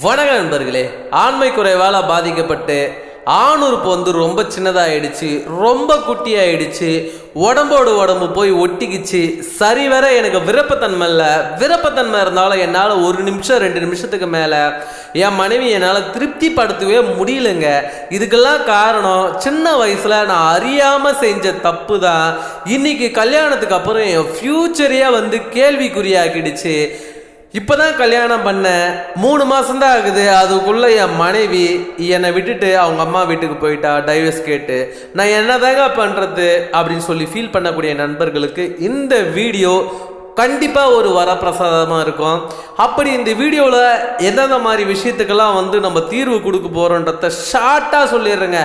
வணக்க நண்பர்களே ஆண்மை குறைவால் பாதிக்கப்பட்டு ஆணுறுப்பு வந்து ரொம்ப சின்னதாகிடுச்சு ரொம்ப குட்டியாயிடுச்சு உடம்போடு உடம்பு போய் ஒட்டிக்கிச்சு சரிவர எனக்கு விருப்பத்தன்மை இல்லை. விருப்பத்தன்மை இருந்தாலும் என்னால் ஒரு நிமிஷம் ரெண்டு நிமிஷத்துக்கு மேலே என் மனைவி என்னால் திருப்திப்படுத்தவே முடியலங்க. இதுக்கெல்லாம் காரணம் சின்ன வயசில் நான் அறியாமல் செஞ்ச தப்பு தான் இன்றைக்கி கல்யாணத்துக்கு அப்புறம் என் ஃப்யூச்சரையே வந்து கேள்விக்குறியாக்கிடுச்சு. இப்போதான் கல்யாணம் பண்ணேன் மூணு மாசம்தான் ஆகுது. அதுக்குள்ள என் மனைவி என்னை விட்டுட்டு அவங்க அம்மா வீட்டுக்கு போயிட்டா டைவர்ஸ் கேட்டு நான் என்னதாங்க பண்றது அப்படின்னு சொல்லி ஃபீல் பண்ணக்கூடிய நண்பர்களுக்கு இந்த வீடியோ கண்டிப்பாக ஒரு வரப்பிரசாதமாக இருக்கும். அப்படி இந்த வீடியோவில் எந்தெந்த மாதிரி விஷயத்துக்கெல்லாம் வந்து நம்ம தீர்வு கொடுக்க போகிறோன்றத ஷார்ட்டாக சொல்லிடுறேங்க.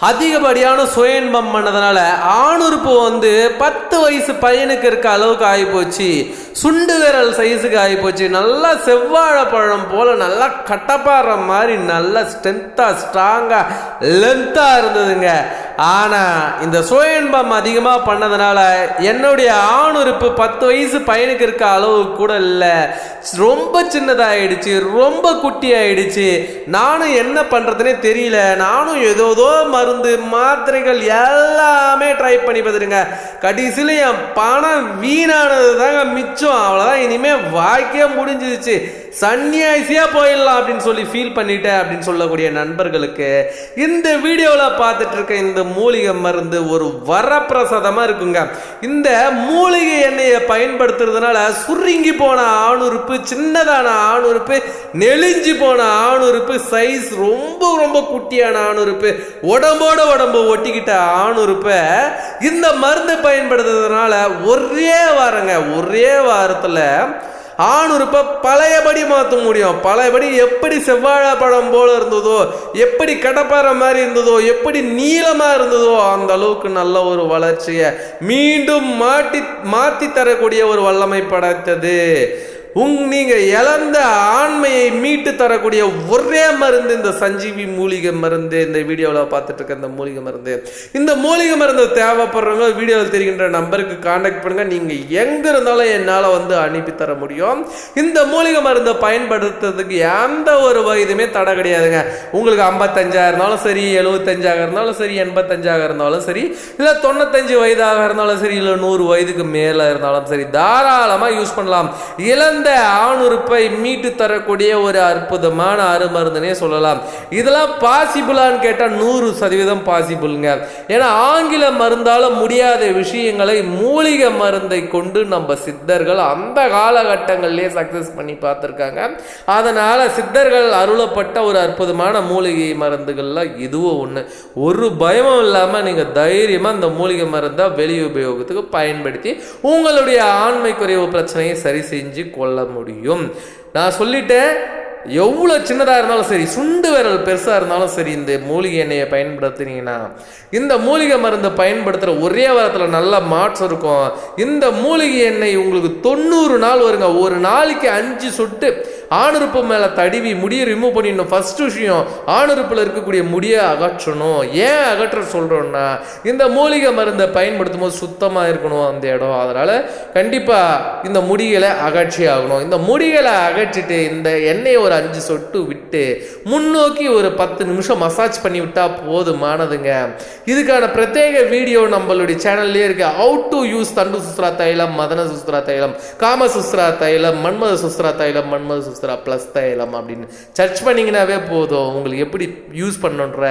அதிகப்படியான சுய இன்பம் பண்ணதுனால ஆணுறுப்பு வந்து பத்து வயசு பையனுக்கு இருக்க அளவுக்கு ஆகிப்போச்சு. சுண்டு விரல் சைஸுக்கு ஆகிப்போச்சு. நல்லா செவ்வாழைப்பழம் போல் நல்லா கட்டப்பாடுற மாதிரி நல்லா ஸ்ட்ரென்த்தாக ஸ்ட்ராங்காக லென்த்தாக இருந்ததுங்க. ஆனால் இந்த சுய இன்பம் அதிகமாக பண்ணதுனால என்னுடைய ஆணுறுப்பு பத்து வயசு பையனுக்கு இருக்க அளவு கூட இல்லை. ரொம்ப சின்னதாயிடுச்சு ரொம்ப குட்டி ஆயிடுச்சு நானும் என்ன பண்ணுறதுனே தெரியல. நானும் ஏதோதோ மருந்து மாத்திரைகள் எல்லாமே ட்ரை பண்ணி பார்த்துருங்க கடைசியில் என் பணம் வீணானது தாங்க மிச்சம். அவ்வளோதான் இனிமேல் வாழ்க்கையே முடிஞ்சிருச்சு. சன்னியாசியாக போயிடலாம் அப்படின்னு சொல்லி ஃபீல் பண்ணிட்டேன் அப்படின்னு சொல்லக்கூடிய நண்பர்களுக்கு இந்த வீடியோவில் பார்த்துட்டு இருக்க இந்த மூலிகை மருந்து ஒரு வரப்பிரசாதமாக இருக்குங்க. இந்த மூலிகை எண்ணெயை பயன்படுத்துறதுனால சுருங்கி போன ஆணுறுப்பு சின்னதான ஆணுறுப்பு நெளிஞ்சு போன ஆணுறுப்பு சைஸ் ரொம்ப ரொம்ப குட்டியான ஆணுறுப்பு. உடம்போட உடம்பு ஒட்டிக்கிட்ட ஆணுறுப்பை இந்த மருந்து பயன்படுத்துறதுனால ஒரே வாரங்க ஒரே வாரத்தில் ஆணுறுப்பை பழையபடி மாற்ற முடியும். பழையபடி எப்படி செவ்வாழை பழம் போல இருந்ததோ எப்படி கடப்பாறை மாதிரி இருந்ததோ எப்படி நீளமாக இருந்ததோ அந்த அளவுக்கு நல்ல ஒரு வளர்ச்சியை மீண்டும் மாட்டி மாற்றி தரக்கூடிய ஒரு வல்லமை படைத்தது. உங் நீங்கள் இழந்த ஆண்மையை மீட்டு தரக்கூடிய ஒரே மருந்து இந்த சஞ்சீவி மூலிகை மருந்து. இந்த வீடியோவில் பார்த்துட்டு இருக்க இந்த மூலிகை மருந்து. இந்த மூலிகை மருந்து தேவைப்படுறவங்க வீடியோவில் தெரிகின்ற நம்பருக்கு காண்டாக்ட் பண்ணுங்கள் நீங்கள் எங்கே இருந்தாலும் என்னால் வந்து அனுப்பி தர முடியும். இந்த மூலிகை மருந்தை பயன்படுத்துறதுக்கு எந்த ஒரு வயதுமே தடை கிடையாதுங்க. உங்களுக்கு ஐம்பத்தஞ்சாக இருந்தாலும் சரி எழுபத்தஞ்சாக இருந்தாலும் சரி எண்பத்தஞ்சாக இருந்தாலும் சரி இல்லை தொண்ணூத்தஞ்சு வயதாக இருந்தாலும் சரி இல்லை நூறு வயதுக்கு மேலே இருந்தாலும் சரி தாராளமாக யூஸ் பண்ணலாம். இழந்த ஆணுறுப்பை மீட்டு தரக்கூடிய ஒரு அற்புதமான அருமருந்துனே சொல்லலாம். இதெல்லாம் பாசிபிளான்னு கேட்டால் நூறு சதவீதம் பாசிபிளுங்க ஏன்னா ஆங்கில மருந்தால முடியாத விஷயங்களை மூலிகை மருந்தை கொண்டு நம்ம சித்தர்கள் அந்த காலகட்டங்களிலே சக்சஸ் பண்ணி பார்த்துருக்காங்க. அதனால சித்தர்கள் அருளப்பட்ட ஒரு அற்புதமான மூலிகை மருந்துகள்லாம் இதுவும் ஒன்று ஒரு பயமும் இல்லாமல் நீங்கள் தைரியமாக இந்த மூலிகை மருந்தை வெளி உபயோகத்துக்கு பயன்படுத்தி உங்களுடைய ஆண்மை குறைவு பிரச்சனையை சரி செஞ்சு கொள்ள முடியும். நான் சொல்லிட்டேன் எவ்வளோ சின்னதாக இருந்தாலும் சரி சுண்டு விரல் பெருசாக இருந்தாலும் சரி இந்த மூலிகை எண்ணெயை பயன்படுத்துனீங்கன்னா இந்த மூலிகை மருந்தை பயன்படுத்துகிற ஒரே வாரத்தில் நல்ல மாற்றம் இருக்கும். இந்த மூலிகை எண்ணெய் உங்களுக்கு தொண்ணூறு நாள் வருங்க. ஒரு நாளைக்கு அஞ்சு சொட்டு. ஆணுறுப்பு மேலே தடிவி முடியை ரிமூவ் பண்ணிடணும் ஃபர்ஸ்ட் விஷயம் ஆணுறுப்பில் இருக்கக்கூடிய முடியை அகற்றணும். ஏன் அகற்ற சொல்கிறோன்னா இந்த மூலிகை மருந்தை பயன்படுத்தும் போது சுத்தமாக இருக்கணும் அந்த இடம். அதனால் கண்டிப்பாக இந்த முடிகளை அகற்றி ஆகணும். இந்த முடிகளை அகற்றிட்டு இந்த எண்ணெயை ஒரு அஞ்சு சொட்டு விட்டு முன்னோக்கி ஒரு பத்து நிமிஷம் மசாஜ் பண்ணி விட்டால் போதுமானதுங்க. இதுக்கான பிரத்யேக வீடியோ நம்மளுடைய சேனல்லே இருக்கு. ஹவு டு யூஸ் தண்டு சுஸ்ரா தைலம் மதன சுஸ்ரா தைலம் காம சுஸ்ரா தைலம் மன்மத சுஸ்ரா தைலம் மன்மத சுஸ்ரா ப்ளஸ் தயலம் அப்படின்னு. சர்ச் பண்ணிங்கனாவே போதும். உங்களுக்கு எப்படி யூஸ் பண்ணுன்ற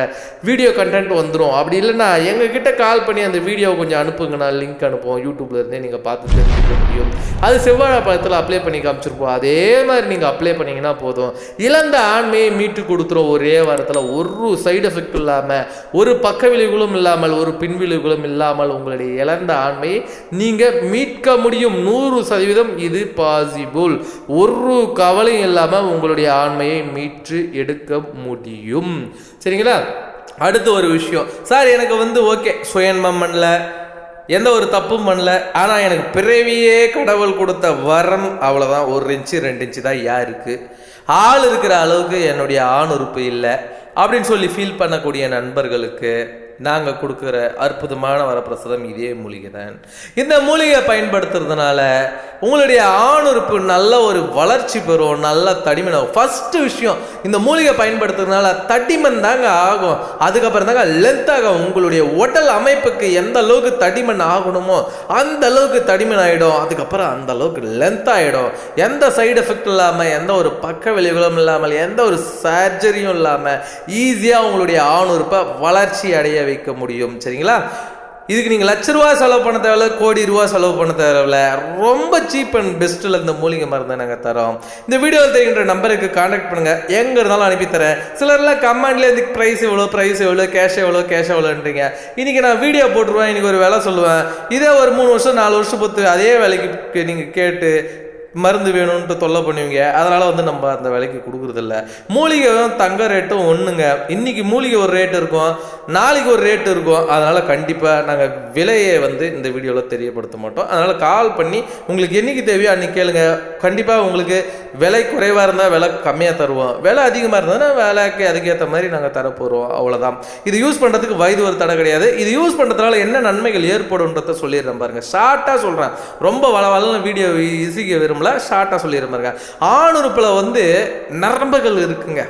வீடியோ கண்டென்ட் வந்துடும் அப்படி இல்லைன்னா எங்ககிட்ட கால் பண்ணி அந்த வீடியோ கொஞ்சம் அனுப்புங்கண்ணா லிங்க் அனுப்புவோம். யூடியூப்ல இருந்தே நீங்கள் பார்த்து தெரிஞ்சுக்க முடியும். அது செவ்வாழை பழத்தில் அப்ளை பண்ணி காமிச்சிருப்போம். அதே மாதிரி நீங்கள் அப்ளை பண்ணீங்கன்னா போதும். இழந்த ஆண்மையை மீட்டு கொடுத்துரும் ஒரே வாரத்தில் ஒரு சைடு எஃபெக்ட் இல்லாமல் ஒரு பக்க விளைவுகளும் இல்லாமல் ஒரு பின்விளைவுகளும் இல்லாமல் உங்களுடைய இழந்த ஆண்மையை நீங்கள் மீட்க முடியும். நூறு சதவீதம் இது பாசிபிள் ஒரு கவலை கவலையும் இல்லாமல் உங்களுடைய ஆண்மையை மீட்டு எடுக்க முடியும். சரிங்களா? அடுத்து ஒரு விஷயம். சார் எனக்கு வந்து ஓகே. சுயன்மம் பண்ணல. எந்த ஒரு தப்பும் பண்ணல. ஆனால் எனக்கு பிறவியே கடவுள் கொடுத்த வரம் அவ்வளோதான் ஒரு இன்ச்சு ரெண்டு இன்ச்சு தான் யாருக்கு ஆள் இருக்கிற அளவுக்கு என்னுடைய ஆண் உறுப்பு இல்லை. அப்படின்னு சொல்லி ஃபீல் பண்ணக்கூடிய நண்பர்களுக்கு நாங்கள் கொடுக்குற அற்புதமான வரப்பிரசாதம் இதே மூலிகை தான். இந்த மூலிகை பயன்படுத்துறதுனால உங்களுடைய ஆணுறுப்பு நல்ல ஒரு வளர்ச்சி பெறும் நல்ல தடிமன் ஆகும் ஃபர்ஸ்ட் விஷயம் இந்த மூலிகை பயன்படுத்துறதுனால தடிமன் தாங்க ஆகும். அதுக்கப்புறம் தாங்க லென்த் ஆகும் உங்களுடைய உடல் அமைப்புக்கு எந்த அளவுக்கு தடிமன் ஆகணுமோ அந்த அளவுக்கு தடிமன் ஆகிடும் அதுக்கப்புறம் அந்த அளவுக்கு லென்த் ஆகிடும் எந்த சைடு எஃபெக்ட் இல்லாமல் எந்த ஒரு பக்க விளைவுகளும் இல்லாமல் எந்த ஒரு சர்ஜரியும் இல்லாமல் ஈஸியாக உங்களுடைய ஆணுறுப்பை வளர்ச்சி அடைய வைக்க முடியும் சரிங்களா? இதுக்கு நீங்கள் லட்ச ரூபா செலவு பண்ண தேவையில்ல கோடி ரூபா செலவு பண்ண தேவையில்ல. ரொம்ப சீப் அண்ட் பெஸ்ட்டில் இந்த மூலிகை மருந்து நாங்கள் தரோம். இந்த வீடியோவில் தெரிகின்ற நம்பருக்கு காண்டாக்ட் பண்ணுங்கள் எங்கே இருந்தாலும் அனுப்பி தரேன். சிலர்லாம் கமெண்ட்லேயே இதுக்கு ப்ரைஸ் எவ்வளோ ப்ரைஸ் எவ்வளோ கேஷ் எவ்வளோ கேஷ் எவ்வளோன்றீங்க? இன்றைக்கி நான் வீடியோ போட்டுருவேன் இன்றைக்கி ஒரு விலை சொல்லுவேன். இதே ஒரு மூணு வருஷம் நாலு வருஷம் பொறுத்து அதே வேலைக்கு நீங்கள் கேட்டு மருந்து வேணும்ன்ட்டு தொல்லை பண்ணுவீங்க. அதனால் வந்து நம்ம அந்த விலைக்கு கொடுக்குறதில்ல. மூலிகையும் தங்க ரேட்டும் ஒன்றுங்க இன்றைக்கி மூலிகை ஒரு ரேட் இருக்கும். நாளைக்கு ஒரு ரேட் இருக்கும். அதனால் கண்டிப்பாக நாங்கள் விலையை வந்து இந்த வீடியோவில் தெரியப்படுத்த மாட்டோம். அதனால் கால் பண்ணி உங்களுக்கு என்றைக்கு தேவையோ அன்றைக்கி கேளுங்க. கண்டிப்பாக உங்களுக்கு விலை குறைவாக இருந்தால் விலை கம்மியாக தருவோம். விலை அதிகமாக இருந்ததுன்னா விலைக்கு அதுக்கேற்ற மாதிரி நாங்கள் தரப்போகிறோம் அவ்வளோதான் இது யூஸ் பண்ணுறதுக்கு வயது ஒரு தடை கிடையாது. இது யூஸ் பண்ணுறதுனால என்ன நன்மைகள் ஏற்படும்ன்றத சொல்லிடுறேன் பாருங்கள் ஷார்ட்டாக சொல்கிறேன் ரொம்ப வள வளன்னு வீடியோ இசிக்க விரும்பல. ஷார்ட்டாக சொல்லிடுறேன் ஆண் உறுப்பில் வந்து நரம்புகள் இருக்குங்க.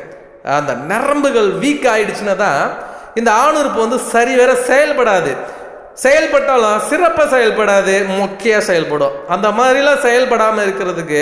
அந்த நரம்புகள் வீக் ஆயிடுச்சுன்னா தான் இந்த ஆணுறுப்பு வந்து சரி வேற செயல்படாது. செயல்பட்டாலும் சிறப்பாக செயல்படாது மொக்கையாக செயல்படும். அந்த மாதிரிலாம் செயல்படாமல் இருக்கிறதுக்கு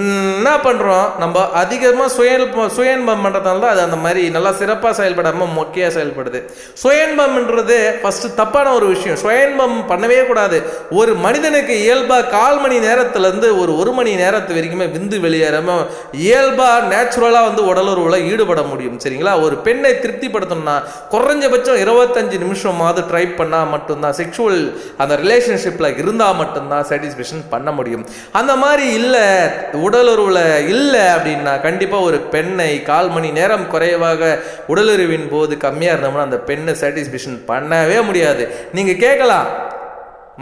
என்ன பண்ணுறோம் நம்ம அதிகமாக சுயன்பம் சுயன்பம் பண்ணுறதுனால தான் அது அந்த மாதிரி நல்லா சிறப்பாக செயல்படாமல் மொக்கையாக செயல்படுது. சுயன்பம்ன்றது ஃபஸ்ட்டு தப்பான ஒரு விஷயம். சுயன்பம் பண்ணவே கூடாது. ஒரு மனிதனுக்கு இயல்பாக கால் மணி நேரத்துலேருந்து ஒரு ஒரு மணி நேரத்து வரைக்குமே விந்து வெளியேறாமல் இயல்பாக நேச்சுரலாக வந்து உடலுறவில் ஈடுபட முடியும். சரிங்களா? ஒரு பெண்ணை திருப்திப்படுத்தணும்னா குறைஞ்சபட்சம் இருபத்தஞ்சு நிமிஷமாவது ட்ரை பண்ணால் மட்டும்தான் செக்ஷுவல் அந்த ரிலேஷன்ஷிப்பில் இருந்தால் மட்டும்தான் சாட்டிஸ்ஃபேக்ஷன் பண்ண முடியும். அந்த மாதிரி இல்லை உடலுறவில் இல்லை அப்படின்னா கண்டிப்பாக ஒரு பெண்ணை கால் மணி நேரம் குறைவாக உடலுறவின் போது கம்மியாக இருந்தோம்னா அந்த பெண்ணை சாட்டிஸ்ஃபேக்ஷன் பண்ணவே முடியாது. நீங்கள் கேட்கலாம்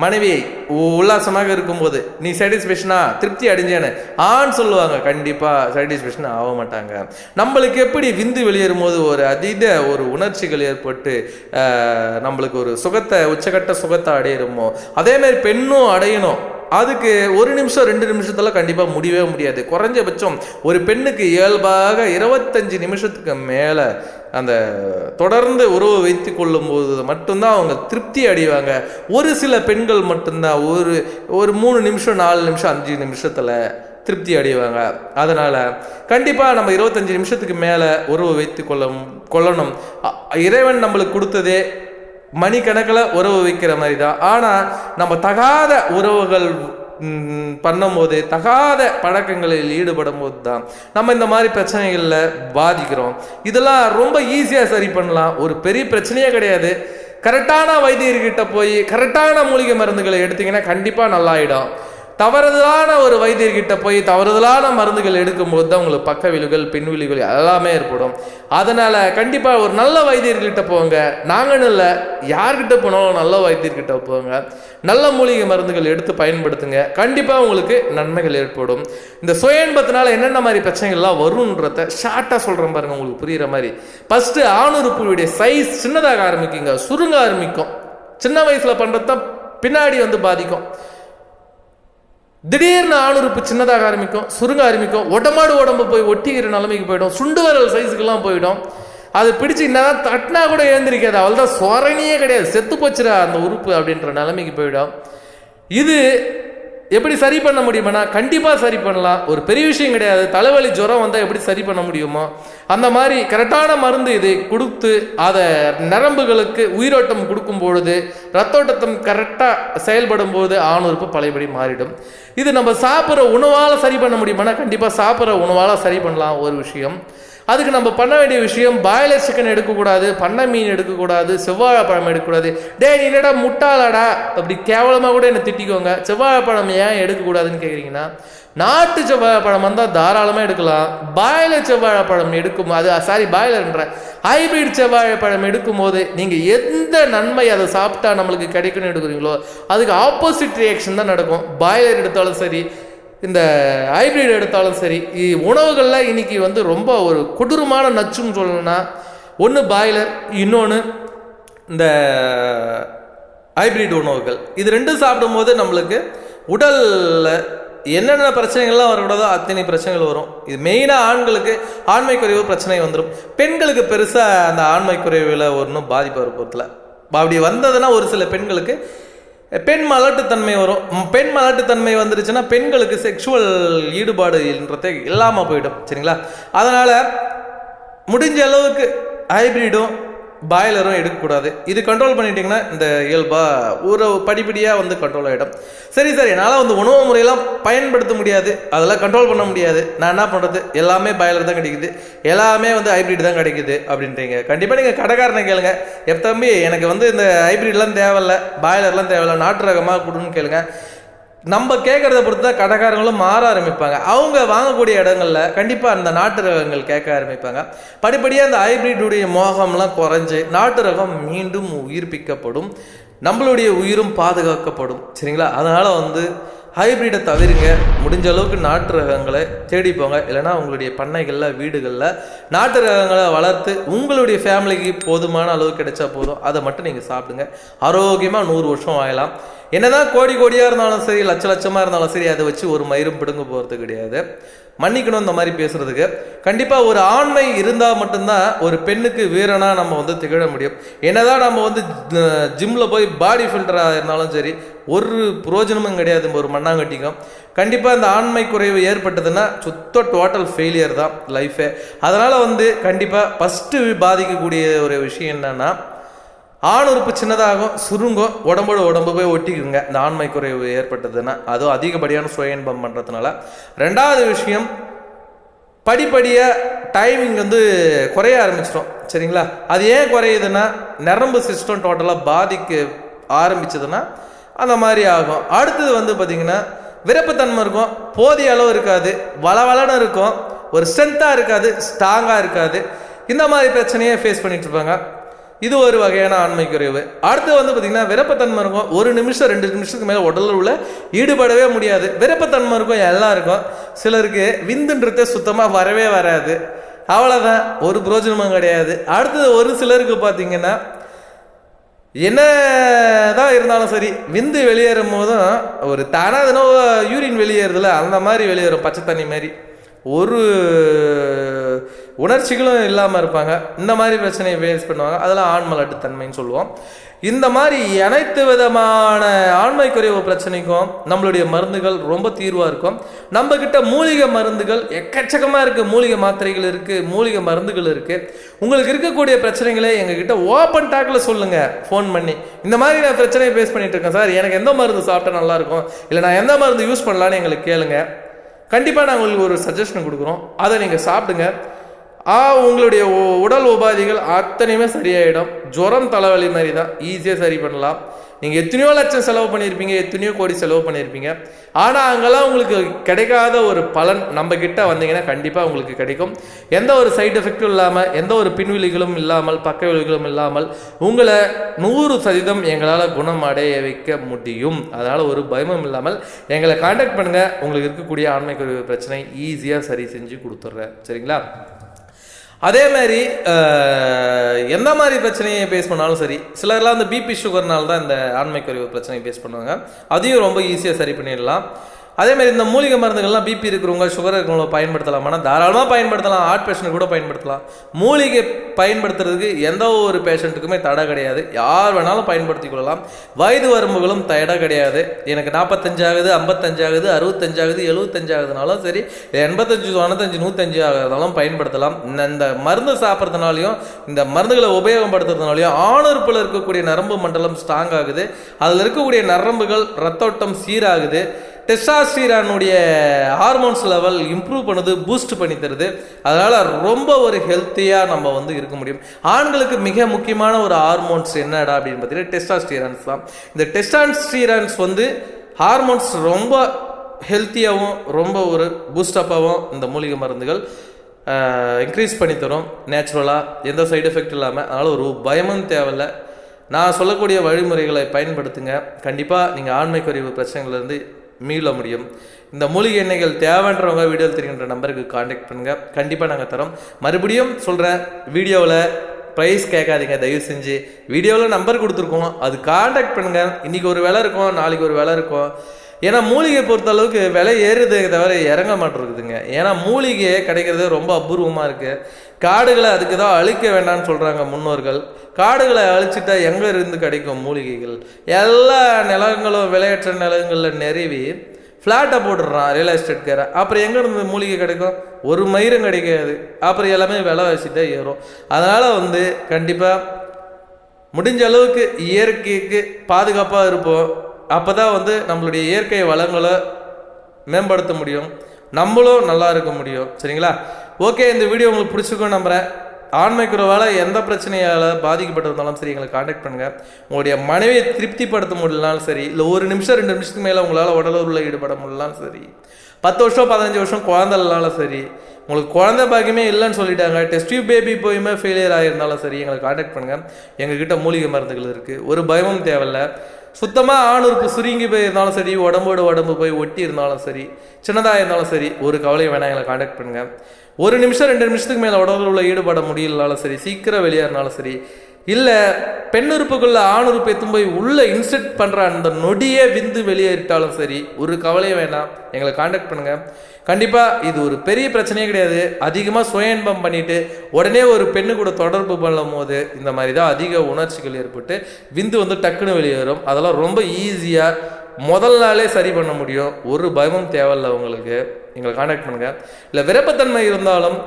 மனைவி உல்லாசமாக இருக்கும்போது நீ சாட்டிஸ்ஃபேக்ஷனா திருப்தி அடைஞ்சேன்னு ஆண் சொல்லுவாங்க. கண்டிப்பாக சாட்டிஸ்ஃபேக்ஷன் ஆக மாட்டாங்க. நம்மளுக்கு எப்படி விந்து வெளியேறும் போது ஒரு அதீத ஒரு உணர்ச்சிகள் ஏற்பட்டு நம்மளுக்கு ஒரு சுகத்தை உச்சகட்ட சுகத்தை அடையிறோமோ அதே மாதிரி பெண்ணும் அடையணும். அதுக்கு ஒரு நிமிஷம் ரெண்டு நிமிஷத்தில் கண்டிப்பாக முடியவே முடியாது. குறைஞ்சபட்சம் ஒரு பெண்ணுக்கு இயல்பாக இருபத்தஞ்சு நிமிஷத்துக்கு மேலே அந்த தொடர்ந்து உறவு வைத்து கொள்ளும்போது மட்டும்தான் அவங்க திருப்தி அடைவாங்க. ஒரு சில பெண்கள் மட்டும்தான் ஒரு ஒரு மூணு நிமிஷம் நாலு நிமிஷம் அஞ்சு நிமிஷத்தில் திருப்தி அடைவாங்க. அதனால் கண்டிப்பாக நம்ம இருபத்தஞ்சு நிமிஷத்துக்கு மேலே உறவு வைத்து கொள்ள கொள்ளணும். அ- இறைவன் நம்மளுக்கு கொடுத்ததே மணிக்கணக்கில் உறவு வைக்கிற மாதிரி தான். ஆனால் நம்ம தகாத உறவுகள் பண்ணும்போது தகாத பழக்கங்களில் ஈடுபடும் போது தான் நம்ம இந்த மாதிரி பிரச்சனைகளில் பாதிக்கிறோம். இதெல்லாம் ரொம்ப ஈஸியாக சரி பண்ணலாம். ஒரு பெரிய பிரச்சனையே கிடையாது. கரெக்டான வைத்தியர்கிட்ட போய் கரெக்டான மூலிகை மருந்துகளை எடுத்தீங்கன்னா கண்டிப்பாக நல்லாயிடும். தவறுதலான ஒரு வைத்தியர்கிட்ட போய் தவறுதலான மருந்துகள் எடுக்கும்போது தான் உங்களுக்கு பக்க விழுகள் பின் விழுகள் எல்லாமே ஏற்படும். அதனால் கண்டிப்பாக ஒரு நல்ல வைத்தியர்கிட்ட போங்க. நாங்கன்னு இல்லை யார்கிட்ட போனாலும் நல்ல வைத்தியர்கிட்ட போங்க. நல்ல மூலிகை மருந்துகள் எடுத்து பயன்படுத்துங்க. கண்டிப்பாக உங்களுக்கு நன்மைகள் ஏற்படும். இந்த சுயன்பத்தினால என்னென்ன மாதிரி பிரச்சனைகள்லாம் வரும்ன்றத ஷார்ட்டாக சொல்கிறேன் பாருங்க உங்களுக்கு புரிகிற மாதிரி. ஃபஸ்ட்டு ஆணுறுப்புடைய சைஸ் சின்னதாக ஆரம்பிக்குங்க. சுருங்க ஆரம்பிக்கும். சின்ன வயசில் பண்ணுறது தான் பின்னாடி வந்து பாதிக்கும். திடீர்னு ஆணுறுப்பு சின்னதாக ஆரம்பிக்கும் சுருங்க ஆரம்பிக்கும் உடமாடு உடம்பு போய் ஒட்டிக்கிற நிலைமைக்கு போயிடும் சுண்டு வரல் சைஸுக்கெல்லாம் போயிடும். அது பிடிச்சி என்னதான் தட்டினா கூட எழுந்திருக்காது அவள் தான் சொரணியே கிடையாது செத்து போச்சுடா அந்த உறுப்பு அப்படின்ற நிலைமைக்கு போயிடும். இது எப்படி சரி பண்ண முடியுமானா கண்டிப்பாக சரி பண்ணலாம். ஒரு பெரிய விஷயம் கிடையாது. தலைவலி ஜுரம் வந்தால் எப்படி சரி பண்ண முடியுமோ? அந்த மாதிரி கரெக்டான மருந்து இதை கொடுத்து அதை நரம்புகளுக்கு உயிரோட்டம் கொடுக்கும் பொழுது ரத்தோட்டத்தம் கரெக்டாக செயல்படும் போது ஆணுறுப்பு பழையபடி மாறிடும். இது நம்ம சாப்பிட்ற உணவால் சரி பண்ண முடியுமானா கண்டிப்பாக சாப்பிட்ற உணவால் சரி பண்ணலாம். ஒரு விஷயம். அதுக்கு நம்ம பண்ண வேண்டிய விஷயம் பாய்லர் சிக்கன் எடுக்கக்கூடாது பண்ணை மீன் எடுக்கக்கூடாது செவ்வாழைப்பழம் எடுக்கக்கூடாது. டே நீ என்னடா முட்டாளாடா? அப்படி கேவலமாக கூட என்னை திட்டிக்கோங்க. செவ்வாழைப்பழம் ஏன் எடுக்கக்கூடாதுன்னு கேட்குறீங்கன்னா நாட்டு செவ்வாழைப்பழம் வந்தால் தாராளமாக எடுக்கலாம். பாய்லர் செவ்வாழைப்பழம் எடுக்கும் அது சாரி பாய்லர்ன்ற ஹைபிரிட் செவ்வாழைப்பழம் எடுக்கும்போது நீங்கள் எந்த நன்மை அதை சாப்பிட்டா நம்மளுக்கு கிடைக்கும்னு எடுக்கிறீங்களோ அதுக்கு ஆப்போசிட் ரியாக்ஷன் தான் நடக்கும். பாய்லர் எடுத்தாலும் சரி இந்த ஹைப்ரிட் எடுத்தாலும் சரி உணவுகளில் இன்றைக்கி வந்து ரொம்ப ஒரு கொடூரமான நச்சுன்னு சொல்லணும்னா ஒன்று பாய்லர் இன்னொன்று இந்த ஹைபிரிட் உணவுகள். இது ரெண்டும் சாப்பிடும்போது நம்மளுக்கு உடலில் என்னென்ன பிரச்சனைகள்லாம் வரக்கூடாதோ அத்தனை பிரச்சனைகள் வரும். இது மெயினாக ஆண்களுக்கு ஆண்மை குறைவு பிரச்சனை வந்துடும் பெண்களுக்கு பெருசாக அந்த ஆண்மை குறைவில் ஒன்றும் பாதிப்பு வர அப்படி வந்ததுன்னா ஒரு சில பெண்களுக்கு பெண் மலட்டுத்தன்மை வரும். பெண் மலட்டுத்தன்மை வந்துருச்சுன்னா பெண்களுக்கு செக்ஷுவல் ஈடுபாடுன்றதே இல்லாமல் போயிடும். சரிங்களா? அதனால் முடிஞ்ச அளவுக்கு ஹைபிரிடும் பாய்லரும் எடுக்கக்கூடாது. இது கண்ட்ரோல் பண்ணிட்டீங்கன்னா இந்த இயல்பா ஒரு படிப்படியாக வந்து கண்ட்ரோல் ஆகிடும் சரி சரி. என்னால் வந்து உணவு முறையெல்லாம் பயன்படுத்த முடியாது. அதெல்லாம் கண்ட்ரோல் பண்ண முடியாது. நான் என்ன பண்ணுறது எல்லாமே பாய்லர் தான் கிடைக்குது. எல்லாமே வந்து ஹைபிரிட் தான் கிடைக்குது அப்படின்றீங்க. கண்டிப்பாக நீங்கள் கடைக்காரனை கேளுங்க. எப் தம்பி எனக்கு வந்து இந்த ஹைபிரிட்லாம் தேவையில்ல பாய்லர்லாம் தேவையில்ல நாட்டு ரகமாக கொடுன்னு கேளுங்க. நம்ம கேட்குறத பொறுத்து தான் கடைக்காரங்களும் மாற ஆரம்பிப்பாங்க. அவங்க வாங்கக்கூடிய இடங்கள்ல கண்டிப்பாக அந்த நாட்டு ரகங்கள் கேட்க ஆரம்பிப்பாங்க. படிப்படியாக அந்த ஹைபிரிட்டுடைய மோகம்லாம் குறைஞ்சு நாட்டு ரகம் மீண்டும் உயிர்ப்பிக்கப்படும். நம்மளுடைய உயிரும் பாதுகாக்கப்படும். சரிங்களா? அதனால் வந்து ஹைபிரிடை தவிருங்க. முடிஞ்ச அளவுக்கு நாட்டு ரகங்களை தேடி போங்க. இல்லைன்னா உங்களுடைய பண்ணைகளில் வீடுகளில் நாட்டு ரகங்களை வளர்த்து உங்களுடைய ஃபேமிலிக்கு போதுமான அளவு கிடைச்சா போதும். அதை மட்டும் நீங்கள் சாப்பிடுங்க. ஆரோக்கியமாக நூறு வருஷம் வாழலாம். என்னதான் கோடி கோடியாக இருந்தாலும் சரி லட்ச லட்சமாக இருந்தாலும் சரி அதை வச்சு ஒரு மயிரும் பிடுங்க போகிறது கிடையாது. மன்னிக்கணும் இந்த மாதிரி பேசுறதுக்கு. கண்டிப்பாக ஒரு ஆண்மை இருந்தால் மட்டும்தான் ஒரு பெண்ணுக்கு வீரனாக நம்ம வந்து திகழ முடியும். என்னதான் நம்ம வந்து ஜிம்மில் போய் பாடி ஃபில்டராக இருந்தாலும் சரி ஒரு பிரயோஜனமும் கிடையாது ஒரு மண்ணாங்கட்டிக்கும். கண்டிப்பாக இந்த ஆண்மை குறைவு ஏற்பட்டதுன்னா சுத்த டோட்டல் ஃபெயிலியர் தான் லைஃபே அதனால் வந்து கண்டிப்பாக ஃபஸ்ட்டு பாதிக்கக்கூடிய ஒரு விஷயம் என்னன்னா ஆண் உறுப்பு சின்னதாகும் சுருங்கும் உடம்போட உடம்பு போய் ஒட்டிக்குங்க. இந்த ஆண்மை குறைவு ஏற்பட்டதுன்னா அதுவும் அதிகப்படியான சுய இன்பம் பண்ணுறதுனால ரெண்டாவது விஷயம் படிப்படியாக டைமிங் வந்து குறைய ஆரம்பிச்சிடும். சரிங்களா? அது ஏன் குறையுதுன்னா நரம்பு சிஸ்டம் டோட்டலாக பாதிக்க ஆரம்பிச்சதுன்னா அந்த மாதிரி ஆகும். அடுத்தது வந்து பார்த்திங்கன்னா விருப்பத்தன்மை இருக்கும். போதிய அளவு இருக்காது. வளவளன்னு இருக்கும். ஒரு ஸ்ட்ரென்த்தாக இருக்காது. ஸ்ட்ராங்காக இருக்காது. இந்த மாதிரி பிரச்சனையை ஃபேஸ் பண்ணிகிட்ருப்பாங்க இருப்பாங்க. இது ஒரு வகையான ஆண்மை குறைவு அடுத்து வந்து பார்த்திங்கன்னா விருப்பத்தன்மை இருக்கும் ஒரு நிமிஷம் ரெண்டு நிமிஷத்துக்கு மேலே உடலில் உள்ள ஈடுபடவே முடியாது. விருப்பத்தன்மை இருக்கும் எல்லாம் இருக்கும் சிலருக்கு விந்துன்றதே சுத்தமாக வரவே வராது. அவ்வளோதான் ஒரு புரோஜனமும் கிடையாது. அடுத்தது ஒரு சிலருக்கு பார்த்தீங்கன்னா என்ன தான் இருந்தாலும் சரி விந்து வெளியேறும் போதும் ஒரு தானாக தினம் யூரின் வெளியேறுதுல அந்த மாதிரி வெளியேறும் பச்சை தண்ணி மாதிரி. ஒரு உணர்ச்சிகளும் இல்லாமல் இருப்பாங்க. இந்த மாதிரி பிரச்சனையை ஃபேஸ் பண்ணுவாங்க. அதெல்லாம் ஆண்மலட்டு தன்மைன்னு சொல்லுவோம். இந்த மாதிரி அனைத்து விதமான ஆண்மை குறைவு பிரச்சனைக்கும் நம்மளுடைய மருந்துகள் ரொம்ப தீர்வாக இருக்கும். நம்ம கிட்ட மூலிகை மருந்துகள் எக்கச்சக்கமாக இருக்குது மூலிகை மாத்திரைகள் இருக்குது மூலிகை மருந்துகள் இருக்குது உங்களுக்கு இருக்கக்கூடிய பிரச்சனைகளை எங்ககிட்ட ஓப்பன் டாக்ல சொல்லுங்கள் ஃபோன் பண்ணி. இந்த மாதிரி நான் பிரச்சனையை ஃபேஸ் பண்ணிட்டு இருக்கேன் சார். எனக்கு எந்த மருந்து சாப்பிட்டா நல்லா இருக்கும்? இல்லை நான் எந்த மருந்து யூஸ் பண்ணலான்னு எங்களுக்கு கேளுங்கள் கண்டிப்பாக நாங்கள் உங்களுக்கு ஒரு சஜஷன் கொடுக்குறோம். அதை நீங்கள் சாப்பிடுங்க. ஆ உங்களுடைய உடல் உபாதைகள் அத்தனையுமே சரியாயிடும். ஜுரம் தலைவலி மாதிரி தான் ஈஸியாக சரி பண்ணலாம். நீங்கள் எத்தனையோ லட்சம் செலவு பண்ணியிருப்பீங்க எத்தனையோ கோடி செலவு பண்ணியிருப்பீங்க. ஆனால் அங்கெல்லாம் உங்களுக்கு கிடைக்காத ஒரு பலன் நம்ம கிட்ட வந்தீங்கன்னா கண்டிப்பாக உங்களுக்கு கிடைக்கும். எந்த ஒரு சைடு எஃபெக்டும் இல்லாமல் எந்த ஒரு பின்விளிகளும் இல்லாமல் பக்க விழிகளும் இல்லாமல் உங்களை நூறு சதவீதம் எங்களால் குணம் அடைய வைக்க முடியும். அதனால் ஒரு பயமும் இல்லாமல் எங்களை காண்டாக்ட் பண்ணுங்கள் உங்களுக்கு இருக்கக்கூடிய ஆண்மை பிரச்சனை ஈஸியாக சரி செஞ்சு கொடுத்துட்றேன் சரிங்களா? அதே மாதிரி எந்த மாதிரி பிரச்சனையை ஃபேஸ் பண்ணாலும் சரி சிலர்லாம் அந்த பிபி சுகர்னால தான் இந்த ஆண்மை குறைவு பிரச்சனையை ஃபேஸ் பண்ணுவாங்க. அதையும் ரொம்ப ஈஸியாக சரி பண்ணிடலாம். அதே மாதிரி இந்த மூலிகை மருந்துகள்லாம் பிபி இருக்கிறவங்க சுகர் இருக்கிறவங்க பயன்படுத்தலாமானா தாராளமாக பயன்படுத்தலாம் ஹார்ட் பேஷண்ட் கூட பயன்படுத்தலாம். மூலிகை பயன்படுத்துறதுக்கு எந்த ஒரு பேஷண்ட்டுக்குமே தடை கிடையாது. யார் வேணாலும் பயன்படுத்தி கொள்ளலாம். வயது வரம்புகளும் தடை கிடையாது. எனக்கு நாற்பத்தஞ்சாகுது ஐம்பத்தஞ்சாகுது அறுபத்தஞ்சாகுது எழுபத்தஞ்சாகுதுனாலும் சரி எண்பத்தஞ்சு தொண்ணூத்தஞ்சு நூற்றஞ்சு ஆகுதுனாலும் பயன்படுத்தலாம். இந்த- இந்த மருந்து சாப்பிட்றதுனாலையும் இந்த மருந்துகளை உபயோகப்படுத்துறதுனாலையும் ஆணுறுப்பில் இருக்கக்கூடிய நரம்பு மண்டலம் ஸ்ட்ராங் ஆகுது. அதில் இருக்கக்கூடிய நரம்புகள் ரத்தோட்டம் சீராகுது. டெஸ்டாஸ்டிரானுடைய ஹார்மோன்ஸ் லெவல் இம்ப்ரூவ் பண்ணுது பூஸ்ட் பண்ணி தருது. அதனால் ரொம்ப ஒரு ஹெல்த்தியாக நம்ம வந்து இருக்க முடியும். ஆண்களுக்கு மிக முக்கியமான ஒரு ஹார்மோன்ஸ் என்னடா அப்படின்னு பார்த்தீங்கன்னா டெஸ்டாஸ்டிரான்ஸ் தான். இந்த டெஸ்டாஸ்டிரான்ஸ் வந்து ஹார்மோன்ஸ் ரொம்ப ஹெல்த்தியாகவும் ரொம்ப ஒரு பூஸ்டப்பாகவும் இந்த மூலிகை மருந்துகள் இன்க்ரீஸ் பண்ணி தரும். நேச்சுரலாக எந்த சைடு எஃபெக்ட் இல்லாமல் அதனால் ஒரு பயமும் தேவையில்லை. நான் சொல்லக்கூடிய வழிமுறைகளை பயன்படுத்துங்க. கண்டிப்பாக நீங்கள் ஆண்மை குறைவு பிரச்சனைகள்லேருந்து மீள முடியும். இந்த மூலிகை எண்ணெய்கள் தேவைன்றவங்க வீடியோவில் தெரிகின்ற நம்பருக்கு காண்டாக்ட் பண்ணுங்கள் கண்டிப்பாக நாங்கள் தரோம். மறுபடியும் சொல்கிறேன் வீடியோவில் ப்ரைஸ் கேட்காதீங்க. தயவு செஞ்சு. வீடியோவில் நம்பர் கொடுத்துருக்கோம். அது காண்டாக்ட் பண்ணுங்கள் இன்னைக்கு ஒரு வேலை இருக்கும். நாளைக்கு ஒரு வேலை இருக்கும். ஏன்னா மூலிகை பொறுத்த அளவுக்கு விலை ஏறுதே தவிர இறங்க மாட்டிருக்குதுங்க ஏன்னா மூலிகை கிடைக்கிறது ரொம்ப அபூர்வமாக இருக்குது காடுகளை அதுக்கு தான் அழிக்க வேண்டாம்னு சொல்கிறாங்க முன்னோர்கள். காடுகளை அழிச்சிட்டா எங்கே இருந்து கிடைக்கும் மூலிகைகள்? எல்லா நிலங்களும் விளையற்ற நிலங்களில் நிறுவி ஃப்ளாட்டை போட்டுடுறான் ரியல் எஸ்டேட்கார அப்புறம் எங்கே இருந்து மூலிகை கிடைக்கும்? ஒரு மயிரும் கிடைக்காது. அப்புறம் எல்லாமே விலை வச்சுட்டே ஏறும். அதனால் வந்து கண்டிப்பாக முடிஞ்ச அளவுக்கு இயற்கைக்கு பாதுகாப்பாக இருப்போம். அப்போ தான் வந்து நம்மளுடைய இயற்கை வளங்களை மேம்படுத்த முடியும். நம்மளும் நல்லா இருக்க முடியும். சரிங்களா? ஓகே இந்த வீடியோ உங்களுக்கு பிடிச்சிருக்கும் நம்புகிறேன் ஆண்மைக்குறவால் எந்த பிரச்சனையால் பாதிக்கப்பட்டிருந்தாலும் சரி எங்களை காண்டாக்ட் பண்ணுங்கள் உங்களுடைய மனைவியை திருப்திப்படுத்த முடியலனாலும் சரி இல்லை ஒரு நிமிஷம் ரெண்டு நிமிஷத்துக்கு மேலே உங்களால் உடலுறவில் ஈடுபட முடியலனாலும் சரி பத்து வருஷம் பதினஞ்சு வருஷம் குழந்தைனாலும் சரி உங்களுக்கு குழந்த பாக்கியமே இல்லைன்னு சொல்லிட்டாங்க. டெஸ்ட் டியூப் பேபி போயுமே ஃபெயிலியர் ஆகிருந்தாலும் சரி எங்களை காண்டாக்ட் பண்ணுங்கள் எங்ககிட்ட மூலிகை மருந்துகள் இருக்குது ஒரு பயமும் தேவையில்லை. சுத்தமாக ஆணுறுப்பு சுருங்கி போயிருந்தாலும் சரி உடம்போடு உடம்பு போய் ஒட்டி இருந்தாலும் சரி சின்னதாக இருந்தாலும் சரி ஒரு கவலையும் வேணாம் எங்களை காண்டாக்ட் பண்ணுங்கள் ஒரு நிமிஷம் ரெண்டு நிமிஷத்துக்கு மேலே உடம்புல உள்ள ஈடுபட முடியலனாலும் சரி சீக்கிரம் வெளியேறினாலும் சரி இல்லை பெண் உறுப்புக்குள்ள ஆண் உறுப்பை எத்தும் போய் உள்ளே இன்செர்ட் பண்ணுற அந்த நொடியே விந்து வெளியேறிட்டாலும் சரி ஒரு கவலையும் வேணாம் எங்களை காண்டாக்ட் பண்ணுங்கள் கண்டிப்பாக இது ஒரு பெரிய பிரச்சனையே கிடையாது. அதிகமாக சுய இன்பம் பண்ணிட்டு உடனே ஒரு பெண்ணு கூட தொடர்பு பண்ணும் போது இந்த மாதிரி தான் அதிக உணர்ச்சிகள் ஏற்பட்டு விந்து வந்து டக்குன்னு வெளியேறும். அதெல்லாம் ரொம்ப ஈஸியாக முதல் நாளே சரி பண்ண முடியும். ஒரு பயமும் தேவையில்லை உங்களுக்கு. எங்களை காண்டாக்ட் பண்ணுங்கள் இல்லை விருப்பத்தன்மை இருந்தாலும்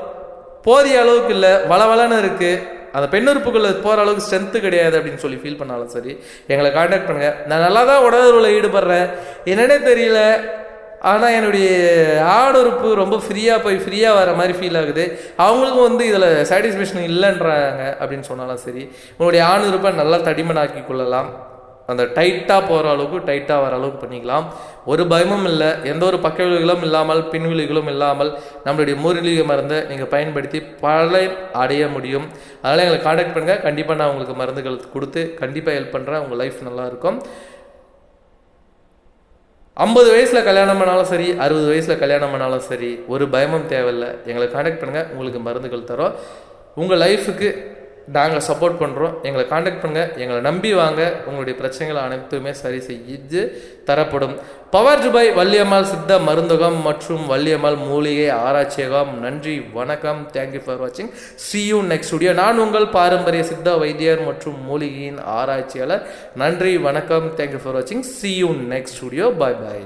போதிய அளவுக்கு இல்லை வளவளன்னு இருக்குது அந்த பெண்ணுறுப்புக்குள்ள போகிற அளவுக்கு ஸ்ட்ரென்த்து கிடையாது அப்படின்னு சொல்லி ஃபீல் பண்ணாலும் சரி எங்களை காண்டாக்ட் பண்ணுங்கள் நான் நல்லா தான் உடலுறவில் ஈடுபடுறேன். என்னன்னே தெரியல. ஆனால் என்னுடைய ஆணுறுப்பு ரொம்ப ஃப்ரீயாக போய் ஃப்ரீயாக வர மாதிரி ஃபீல் ஆகுது. அவங்களுக்கும் வந்து இதில் சாட்டிஸ்ஃபேக்ஷன் இல்லைன்றாங்க அப்படின்னு சொன்னாலும் சரி உங்களுடைய ஆணுறுப்பை நல்லா தடிமனாக்கி கொள்ளலாம். அந்த டைட்டாக போகிற அளவுக்கு டைட்டாக வர அளவுக்கு பண்ணிக்கலாம். ஒரு பயமும் இல்லை எந்த ஒரு பக்க விளைவுகளும் இல்லாமல் பின்விளைவுகளும் இல்லாமல் நம்மளுடைய மூலிகை மருந்தை நீங்கள் பயன்படுத்தி பலன் அடைய முடியும். அதனால் எங்களை காண்டாக்ட் பண்ணுங்கள் கண்டிப்பாக நான் உங்களுக்கு மருந்துகள் கொடுத்து கண்டிப்பாக ஹெல்ப் பண்ணுறேன் உங்கள் லைஃப் நல்லாயிருக்கும் ஐம்பது வயசில் கல்யாணம் பண்ணாலும் சரி அறுபது வயசில் கல்யாணம் பண்ணாலும் சரி ஒரு பயமும் தேவையில்லை. எங்களை காண்டாக்ட் பண்ணுங்கள் உங்களுக்கு மருந்துகள் தரோம். உங்கள் லைஃபுக்கு நாங்கள் சப்போர்ட் பண்ணுறோம் எங்களை காண்டாக்ட் பண்ணுங்கள் எங்களை நம்பி வாங்க. உங்களுடைய பிரச்சனைகளை அனைத்துமே சரி செய்து தரப்படும். பவர் ஜுபாய் வள்ளியம்மாள் சித்த மருந்தகம் மற்றும் வள்ளியம்மாள் மூலிகை ஆராய்ச்சியகம். நன்றி வணக்கம். தேங்க்யூ ஃபார் வாட்சிங் சி யூ நெக்ஸ்ட் ஸ்டுடியோ நான் உங்கள் பாரம்பரிய சித்த வைத்தியர் மற்றும் மூலிகையின் ஆராய்ச்சியாளர். நன்றி வணக்கம். தேங்க்யூ ஃபார் வாட்சிங் see you next studio bye bye